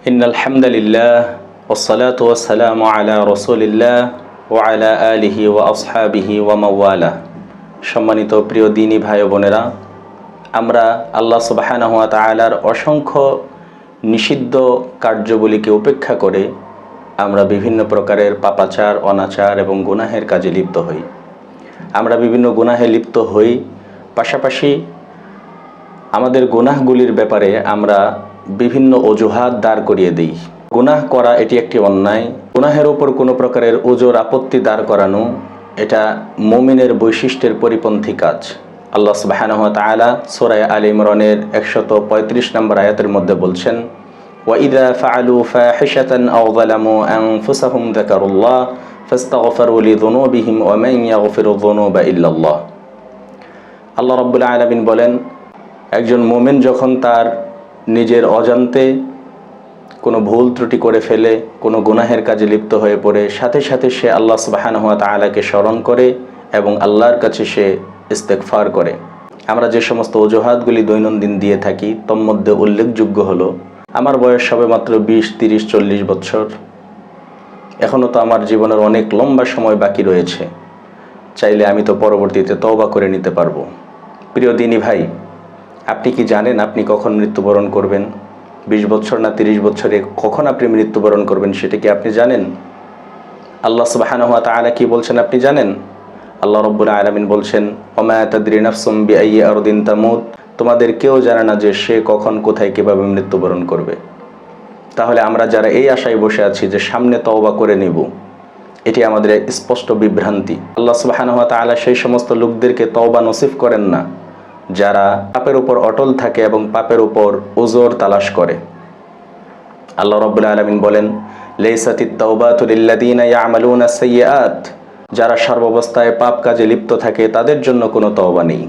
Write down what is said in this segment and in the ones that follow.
إن الحمد لله والصلاة والسلام على رسول الله وعلى آله وأصحابه ومن والاه সম্মানিত প্রিয় দিনী ভাই ও বোনেরা আমরা আল্লাহ সুবাহানাহু ওয়া তাআলার অসংখ্য নিষিদ্ধ কার্যবলীকে উপেক্ষা করে আমরা বিভিন্ন প্রকারের পাপাচার অনাচার এবং গুনাহের কাজে লিপ্ত হই আমরা বিভিন্ন গুনাহে লিপ্ত হই পাশাপাশি আমাদের গুনাহগুলির ব্যাপারে আমরা বিভিন্ন অজুহাত দাঁড় করিয়ে দিই। গুনাহ করা এটি একটি অন্যায়। গুনাহের ওপর কোনো প্রকারের ওজোর আপত্তি দাঁড় করানো, এটা মুমিনের বৈশিষ্ট্যের পরিপন্থী কাজ। আল্লাহ সুবাহানহ তালা সোরাই আল ইমরনের একশত পঁয়ত্রিশ নম্বর আয়াতের মধ্যে বলছেন ওয়াইদা ফাআলু ইল্লাল্লাহ। আল্লাহ রাব্বুল আলামিন বলেন, একজন মোমেন যখন তার নিজের অজান্তে কোনো ভুল ত্রুটি করে ফেলে, কোনো গুনাহের কাজে লিপ্ত হয়ে পড়ে, সাথে সাথে সে আল্লাহ সুবাহানহাত তালাকে স্মরণ করে এবং আল্লাহর কাছে সে ইস্তেকফার করে। আমরা যে সমস্ত অজুহাতগুলি দৈনন্দিন দিয়ে থাকি তন্মধ্যে উল্লেখযোগ্য হলো, আমার বয়স সবে মাত্র বিশ, তিরিশ, চল্লিশ বছর। এখনও তো আমার জীবনের অনেক লম্বা সময় বাকি রয়েছে। চাইলে আমি তো পরবর্তীতে তওবা করে নিতে পারব। প্রিয় দিনী ভাই আপনি কি জানেন আপনি কখন মৃত্যুবরণ করবেন? বিশ বছর না তিরিশ বছরে কখন আপনি মৃত্যুবরণ করবেন সেটা কি আপনি জানেন? আল্লাহ সুবাহান হাত আলা কি বলছেন আপনি জানেন? আল্লাহ রব্বুল আলমিন বলছেন অমায়াতাদ্রিনাফসম বিআই আরদিন তামুদ তোমাদের কেউ জানে না যে সে কখন, কোথায়, কীভাবে মৃত্যুবরণ করবে। তাহলে আমরা যারা এই আশায় বসে আছি যে সামনে তওবা করে নেব, এটি আমাদের স্পষ্ট বিভ্রান্তি। আল্লাহ সুবাহানুয়া তালা সেই সমস্ত লোকদেরকে তওবা নসিফ করেন না। যারা পাপের উপর অটল থাকে এবং পাপের উপর ওজোর তালাশ করে। আল্লাহ রব্বুল আলমিন বলেন যারা সর্বাবস্থায় পাপ কাজে লিপ্ত থাকে, তাদের জন্য কোনো তওবা নেই।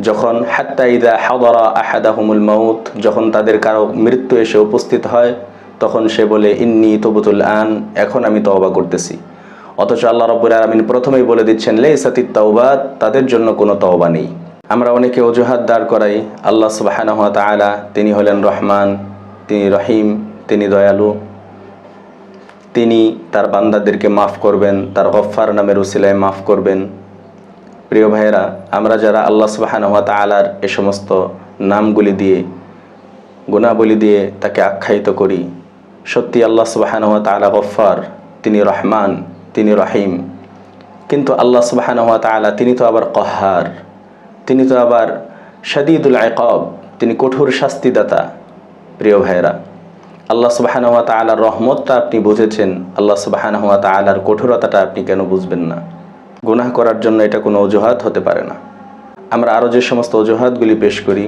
যখন হাত্তা ইদা হাদরা মাউত, যখন তাদের কারও মৃত্যু এসে উপস্থিত হয়, তখন সে বলে, ইন্নি তবুতুল আন, এখন আমি তওবা করতেছি। অথচ আল্লাহ রব্বুল আলমিন প্রথমেই বলে দিচ্ছেন লে সাতিত তাওবাত তাদের জন্য কোনো তওবা নেই। আমরা অনেকে অজুহাত দাঁড় করাই। আল্লাহ সুবাহানহ তালা তিনি হলেন রহমান, তিনি রহিম, তিনি দয়ালু। তিনি তার বান্দাদেরকে মাফ করবেন, তার গফার নামের উসিলায় মাফ করবেন। প্রিয় ভাইয়েরা, আমরা যারা আল্লাহ সুবাহানহ তালার এ সমস্ত নামগুলি দিয়ে, গুণাবলী দিয়ে তাকে আখ্যায়িত করি, সত্যি আল্লাহ সুবাহানহ তালা গফার তিনি রহমান, তিনি রহিম। কিন্তু আল্লাহ সুবাহানহ তালা তিনি তো আবার কহার। তিনি তো আবার শাদিদুল আয়কব তিনি কঠোর শাস্তিদাতা, প্রিয় ভাইয়েরা। আল্লাহ সুবাহানহাত তালার রহমতটা আপনি বুঝেছেন, আল্লাহ সুবাহানহাত তালার কঠোরতাটা আপনি কেন বুঝবেন না? গুনাহ করার জন্য এটা কোনো অজুহাত হতে পারে না। আমরা আরও যে সমস্ত অজুহাতগুলি পেশ করি,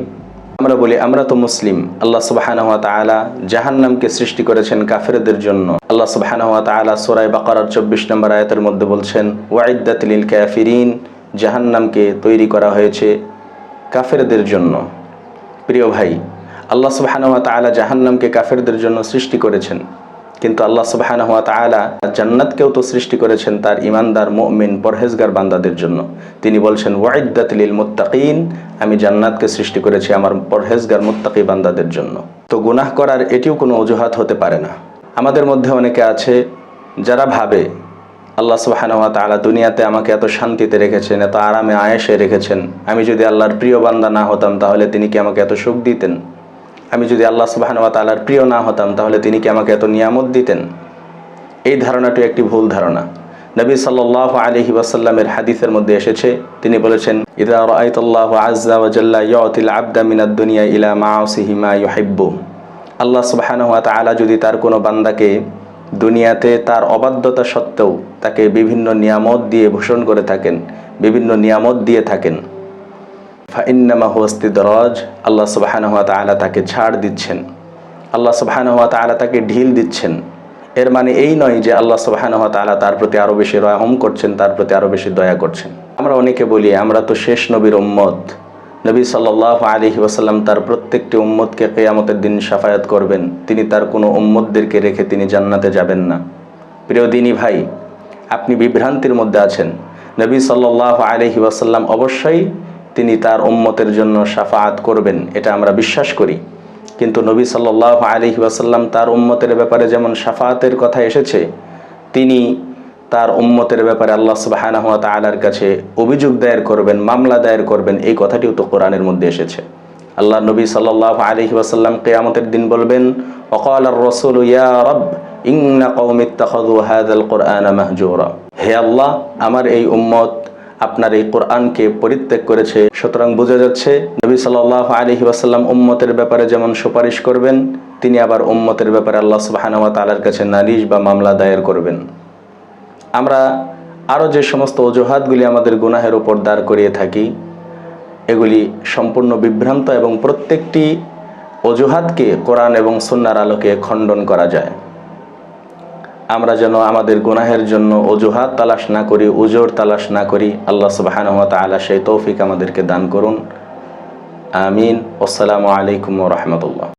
আমরা বলি, আমরা তো মুসলিম, আল্লাহ সুবাহানহাত তালা জাহান্নামকে সৃষ্টি করেছেন কাফেরদের জন্য। আল্লাহ সুবাহানহাত তালা সোরাই বাকারার চব্বিশ নম্বর আয়তের মধ্যে বলছেন ওয়াইদাতলিল ক্যাফিরিন জাহান্নামকে তৈরি করা হয়েছে কাফেরদের জন্য। প্রিয় ভাই, আল্লাহ সুবাহানুয়া তালা জাহান্নামকে কাফেরদের জন্য সৃষ্টি করেছেন। কিন্তু আল্লাহ সুবাহানুয়া তালা জান্নাতকেও তো সৃষ্টি করেছেন তার ইমানদার মমিন পরহেজগার বান্দাদের জন্য। তিনি বলছেন ওয়াইদাতলিল মুত্তাকিন আমি জান্নাতকে সৃষ্টি করেছি আমার পরহেজগার মুত্তাকি বান্দাদের জন্য। তো গুনাহ করার এটিও কোনো অজুহাত হতে পারে না। আমাদের মধ্যে অনেকে আছে যারা ভাবে আল্লাহ সুবাহানুয়া তালা দুনিয়াতে আমাকে এত শান্তিতে রেখেছেন, এত আরামে আয়েসে রেখেছেন। আমি যদি আল্লাহর প্রিয় বান্দা না হতাম, তাহলে তিনি কি আমাকে এত সুখ দিতেন? আমি যদি আল্লাহ সুবাহানুয়া তালার প্রিয় না হতাম, তাহলে তিনি কি আমাকে এত নিয়ামত দিতেন? এই ধারণাটি একটি ভুল ধারণা। নবী সাল্লাহ আলহি ওয়াসাল্লামের হাদিসের মধ্যে এসেছে, তিনি বলেছেন, ইদা রাইতুল্লাহ আজ্জা আবদা মিনাদ দুনিয়া ইলা মাউসিহি মা ইউহিব্বু। আল্লাহ সুবাহানুয়া তালা যদি তার কোনো বান্দাকে দুনিয়াতে তার অবাধ্যতা সত্ত্বেও তাকে বিভিন্ন নিয়ামত দিয়ে ভূষণ করে থাকেন, বিভিন্ন নিয়ামত দিয়ে থাকেন। ফাইন্নামা হুস্তি দরজ আল্লাহ সুবাহানহাত আলা তাকে ছাড় দিচ্ছেন। আল্লাহ সুবাহানহাত তালা তাকে ঢিল দিচ্ছেন। এর মানে এই নয় যে আল্লাহ সুবাহানহাত আলা তার প্রতি আরও বেশি রহম করছেন, তার প্রতি আরও বেশি দয়া করছেন। আমরা অনেকে বলি, আমরা তো শেষ নবীর উম্মত। নবী সাল্লাহ আলহি ওসাল্লাম তার প্রত্যেকটি উম্মতকে কেয়ামতের দিন সাফায়াত করবেন। তিনি তার কোনো উম্মতদেরকে রেখে তিনি জান্নাতে যাবেন না। প্রিয় দিনী ভাই, আপনি বিভ্রান্তির মধ্যে আছেন। নবী সাল্লাহ আলহি ওয়াসাল্লাম অবশ্যই তিনি তার উম্মতের জন্য সাফায়াত করবেন, এটা আমরা বিশ্বাস করি। কিন্তু নবী সাল্লাহ আলহি ওয়াসাল্লাম তার উম্মতের ব্যাপারে যেমন সাফাতের কথা এসেছে, তিনি তার উম্মতের ব্যাপারে আল্লাহ সুবাহানাহ তালার কাছে অভিযোগ দায়ের করবেন, মামলা দায়ের করবেন, এই কথাটিও তো কোরআনের মধ্যে এসেছে। আল্লাহ নবী সাল্লাহ আলহি ওয়াসাল্লাম কেয়ামতের দিন বলবেন অকাল রসুল ইয়া মাহজুরা। হে আল্লাহ, আমার এই উম্মত আপনার এই কোরআনকে পরিত্যাগ করেছে। সুতরাং বোঝা যাচ্ছে, নবী সাল্লাহ আলহি ওয়াসাল্লাম উম্মতের ব্যাপারে যেমন সুপারিশ করবেন, তিনি আবার উম্মতের ব্যাপারে আল্লাহ সুবাহানুয়া তালার কাছে নালিশ বা মামলা দায়ের করবেন। আমরা আরও যে সমস্ত অজুহাতগুলি আমাদের গুনাহের ওপর দাঁড় করিয়ে থাকি, এগুলি সম্পূর্ণ বিভ্রান্ত এবং প্রত্যেকটি অজুহাতকে কোরআন এবং সন্ন্যার আলোকে খণ্ডন করা যায়। আমরা যেন আমাদের গুনাহের জন্য অজুহাত তালাশ না করি, উজোর তালাশ না করি, আল্লাহ সুবাহানুয়া তালা সেই তৌফিক আমাদেরকে দান করুন। আমিন। আসসালামু আলাইকুম রহমতুল্লাহ।